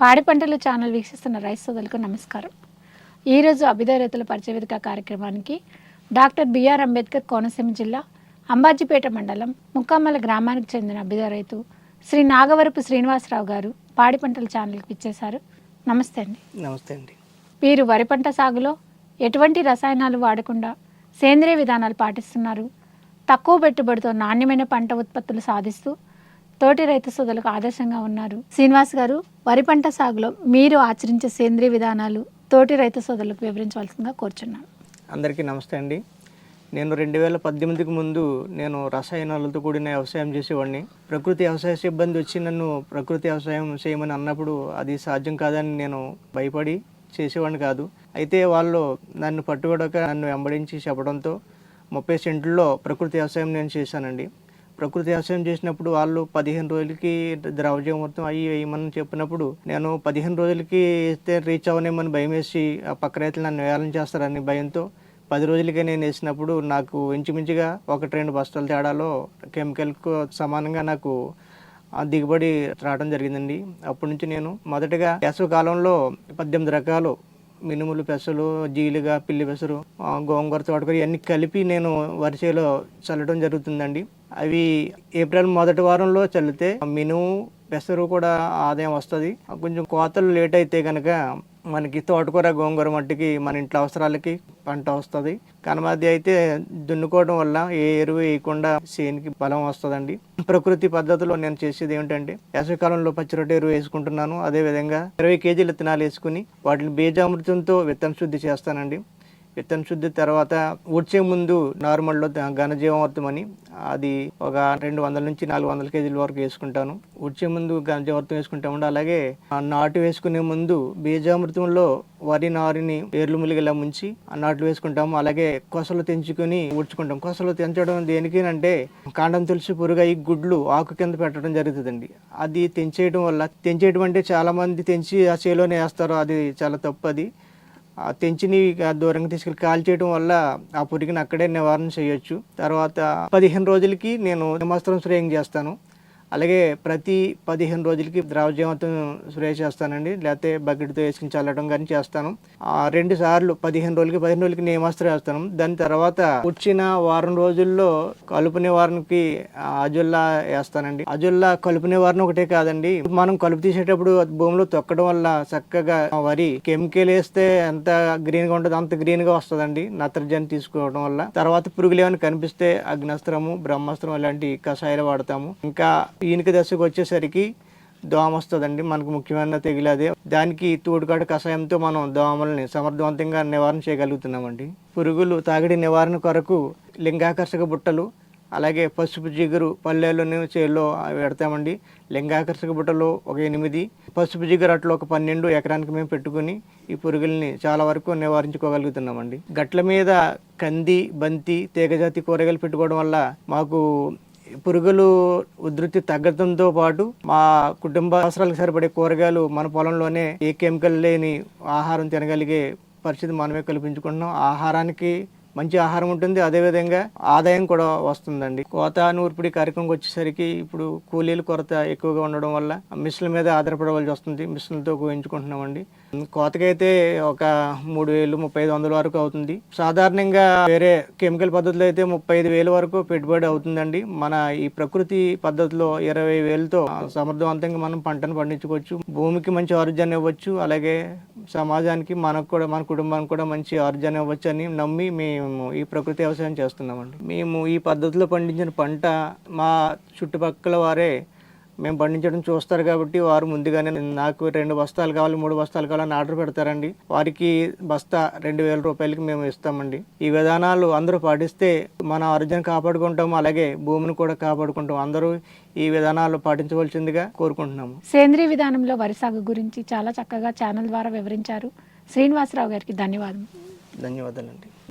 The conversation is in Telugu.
పాడి పంటల ఛానల్ వీక్షిస్తున్న రైతు సోదరులకు నమస్కారం. ఈరోజు అభిదయ రైతుల పరిచయ వేదిక కార్యక్రమానికి డాక్టర్ బిఆర్ అంబేద్కర్ కోనసీమ జిల్లా అంబాజీపేట మండలం ముక్కమ్మల గ్రామానికి చెందిన అభిదయ రైతు శ్రీ నాగవరపు శ్రీనివాసరావు గారు పాడి పంటల ఛానల్కి ఇచ్చేశారు నమస్తే అండి. నమస్తే అండి. వీరు వరి పంట సాగులో ఎటువంటి రసాయనాలు వాడకుండా సేంద్రియ విధానాలు పాటిస్తున్నారు? తక్కువ పెట్టుబడితో నాణ్యమైన పంట ఉత్పత్తులు సాధిస్తూ తోటి రైతు సోదరులకు ఆదర్శంగా ఉన్నారు. శ్రీనివాస్ గారు వరి పంట సాగులో మీరు ఆచరించే సేంద్రియ విధానాలు తోటి రైతు సోదరులకు వివరించవలసిందిగా కోరుచున్నాను అందరికీ నమస్తే అండి. నేను రెండు వేల పద్దెనిమిదికి ముందు నేను రసాయనాలతో కూడిన వ్యవసాయం చేసేవాడిని. ప్రకృతి వ్యవసాయ సిబ్బంది వచ్చి నన్ను ప్రకృతి వ్యవసాయం చేయమని అన్నప్పుడు అది సాధ్యం కాదని నేను భయపడి చేసేవాడిని కాదు. అయితే వాళ్ళు నన్ను పట్టుబడక నన్ను వెంబడించి చెప్పడంతో ముప్పై సెంట్లలో ప్రకృతి వ్యవసాయం నేను చేశానండి. ప్రకృతి వ్యవసాయం చేసినప్పుడు వాళ్ళు పదిహేను రోజులకి ద్రవజీవమృతం అయ్యి వేయమని చెప్పినప్పుడు నేను పదిహేను రోజులకి ఇస్తే రీచ్ అవ్వనేమని భయం వేసి ఆ పక్క రైతులు నన్ను వేలం చేస్తారని భయంతో పది రోజులకే నేను వేసినప్పుడు నాకు ఇంచుమించుగా ఒకటి రెండు బస్తాల తేడాలో కెమికల్కు సమానంగా నాకు ఆ దిగుబడి రావడం జరిగిందండి. అప్పటి నుంచి నేను మొదటగా వేసవి కాలంలో పద్దెనిమిది రకాలు మినుములు పెసలు జీలుగా పిల్లి పెసరు గోంగూర తోటకూర ఇవన్నీ కలిపి నేను వరిసేలో చల్లడం జరుగుతుందండి. అవి ఏప్రిల్ మొదటి వారంలో చల్లితే మినుము పెసరు కూడా ఆదాయం వస్తుంది. కొంచెం కోతలు లేట్ అయితే కనుక మనకి తోటకూర గోంగూర మట్టికి మన ఇంట్లో అవసరాలకి పంట వస్తుంది. కనమది అయితే దున్నుకోవడం వల్ల ఏ ఎరువు వేయకుండా సేనికి బలం వస్తుందండి. ప్రకృతి పద్ధతిలో నేను చేసేది ఏమిటంటే వేసవికాలంలో పచ్చిరొట్ట ఎరువు వేసుకుంటున్నాను. అదే విధంగా ఇరవై కేజీల విత్తనాలు వేసుకుని వాటిని బీజామృతంతో విత్తన శుద్ధి చేస్తానండి. విత్తన శుద్ధి తర్వాత వచ్చే ముందు నార్మల్లో ఘనజీవామృతం అని అది ఒక రెండు వందల నుంచి నాలుగు వందల కేజీల వరకు వేసుకుంటాను. వచ్చే ముందు ఘనజీవామృతం వేసుకుంటామండి. అలాగే ఆ నాటు వేసుకునే ముందు బీజామృతంలో వరి నారుని ఏర్లు ములిగేలా ముంచి ఆ నాట్లు వేసుకుంటాము. అలాగే కొసలు తెంచుకొని ఉడ్చుకుంటాం కొసలు తెంచడం దేనికి అంటే కాండం తులసి పురుగు అయి గుడ్లు ఆకు కింద పెట్టడం జరుగుతుందండి. అది తెంచేయడం వల్ల తెంచేయడం అంటే చాలామంది తెంచి ఆ చేలోనే వేస్తారు. అది చాలా తప్పు అది. తెంచిని ఇక దూరంగా తీసుకెళ్ళి కాల్చేయడం వల్ల ఆ పురుగుని అక్కడే నివారణ చేయొచ్చు. తర్వాత పదిహేను రోజులకి నేను నిమాస్త్రం స్ప్రేయింగ్ చేస్తాను. అలాగే ప్రతి పదిహేను రోజులకి ద్రవజీవంతం స్ప్రే చేస్తానండి. లేకపోతే బకెట్తో వేసుకుని చల్లడం కానీ చేస్తాను. ఆ రెండు సార్లు పదిహేను రోజులకి పదిహేను రోజులకి నియమాస్త్రం వేస్తాను. దాని తర్వాత వచ్చిన వారం రోజుల్లో కలుపు నివారణకి అజుల్లా వేస్తానండి. అజుల్లా కలుపు నివారణ ఒకటే కాదండి. మనం కలుపు తీసేటప్పుడు భూమిలో తొక్కడం వల్ల చక్కగా వరి కెమికల్ వేస్తే ఎంత గ్రీన్గా ఉంటుందో అంత గ్రీన్గా వస్తుందండి. నత్రజని తీసుకోవడం వల్ల. తర్వాత పురుగులు ఏమైనా కనిపిస్తే అగ్నస్త్రము బ్రహ్మాస్త్రం అలాంటి కషాయాలు వాడతాము. ఇంకా ఈనుక దశకు వచ్చేసరికి దోమ వస్తుందండి. మనకు ముఖ్యమైన తెగులు అదే. దానికి తోడుకాడు కషాయంతో మనం దోమల్ని సమర్థవంతంగా నివారణ చేయగలుగుతున్నామండి. పురుగులు తాగిడి నివారణ కొరకు లింగాకర్షక బుట్టలు అలాగే పసుపు జిగురు పల్లెల్లోనే చేలో పెడతామండి. లింగాకర్షక బుట్టలు ఒక ఎనిమిది పసుపు జిగురు అట్లా ఒక పన్నెండు ఎకరానికి మేము పెట్టుకుని ఈ పురుగుల్ని చాలా వరకు నివారించుకోగలుగుతున్నామండి. గట్ల మీద కంది బంతి తీగజాతి కూరగాయలు పెట్టుకోవడం వల్ల మాకు పురుగులు ఉధృతి తగ్గడంతో పాటు మా కుటుంబ అవసరాలకు సరిపడే కూరగాయలు మన పొలంలోనే ఏ కెమికల్ లేని ఆహారం తినగలిగే పరిస్థితి మనమే కల్పించుకుంటున్నాం. ఆహారానికి మంచి ఆహారం ఉంటుంది. అదేవిధంగా ఆదాయం కూడా వస్తుందండి. కోత నూర్పిడి కార్యక్రమం వచ్చేసరికి ఇప్పుడు కూలీల కొరత ఎక్కువగా ఉండడం వల్ల మిషన్ల మీద ఆధారపడవలసి వస్తుంది. మిషన్లతో కోయించుకుంటున్నామండి. కోతకైతే ఒక మూడు వేలు ముప్పై ఐదు వందల వరకు అవుతుంది. సాధారణంగా వేరే కెమికల్ పద్ధతిలో అయితే ముప్పై ఐదు వేల వరకు పెట్టుబడి అవుతుందండి. మన ఈ ప్రకృతి పద్ధతిలో ఇరవై వేలతో సమర్థవంతంగా మనం పంటను పండించుకోవచ్చు. భూమికి మంచి ఆరోగ్యాన్ని ఇవ్వచ్చు. అలాగే సమాజానికి మనకు కూడా మన కుటుంబానికి కూడా మంచి ఆర్జన ఇవ్వచ్చు అని నమ్మి మేము ఈ ప్రకృతి వ్యవసాయం చేస్తున్నామండి. మేము ఈ పద్ధతిలో పండించిన పంట మా చుట్టుపక్కల వారే మేము పండించడం చూస్తారు కాబట్టి వారు ముందుగానే నాకు రెండు బస్తాలు కావాలి మూడు బస్తాలు కావాలని ఆర్డర్ పెడతారండి. వారికి బస్తా రెండు వేల రూపాయలకి మేము ఇస్తామండి. ఈ విధానాలు అందరూ పాటిస్తే మన ఆరోగ్యాన్ని కాపాడుకుంటాము అలాగే భూమిని కూడా కాపాడుకుంటాం అందరూ ఈ విధానాలు పాటించవలసిందిగా కోరుకుంటున్నాము. సేంద్రియ విధానంలో వరి సాగు గురించి చాలా చక్కగా ఛానల్ ద్వారా వివరించారు. శ్రీనివాసరావు గారికి ధన్యవాదం. ధన్యవాదాలండి.